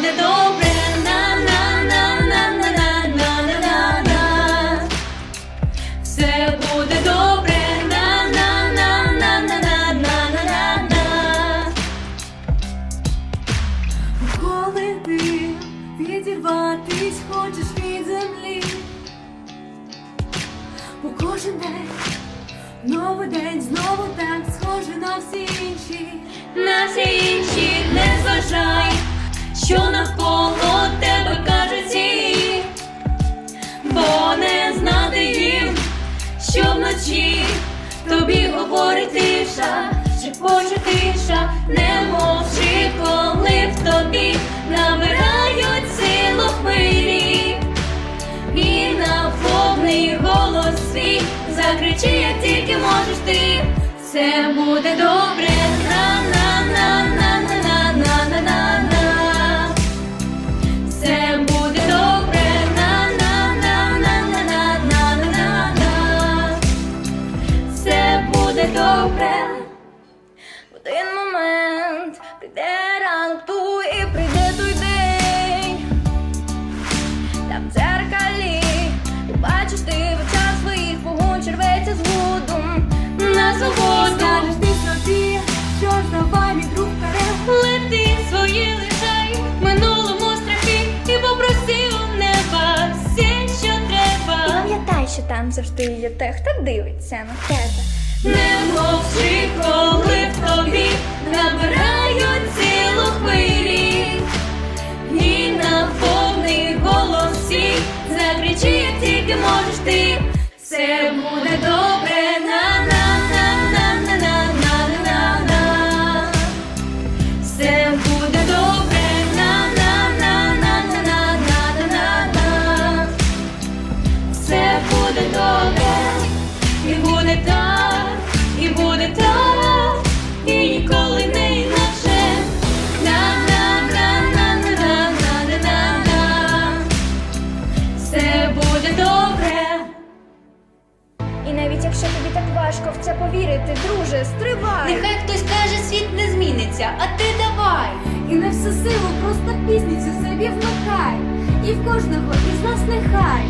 буде добре. На на на на на на на на на на Все буде добре. На на на на на на на на на на Коли ти відірватись хочеш від землі, бо кожен день, новий день знову так схожий на всі інші, на всі що навколо тебе кажуть всі, бо не знати їм, що вночі тобі говорить тиша, шепоче тиша, не мовчи, коли в тобі набирають силу хвилі. І на повний голос свій закричи, як тільки можеш ти, все буде добре. В дзеркалі побачиш ти в очах своїх вогонь черветься з гудом на свободу. Скажеш ти собі, що ж давай мій друг вперед. Лети свої лишай в минулому страхи і попроси у неба все, що І треба. пам'ятай, що там завжди є те, хто дивиться на тебе. Не мовчи, коли в тобі набирають тільки можеш ти. Все буде добре. І навіть якщо тобі так важко в це повірити, друже, стривай. Нехай хтось каже, світ не зміниться, а ти давай. І не всю силу, просто пізніцю собі вмикай. І в кожного із нас нехай.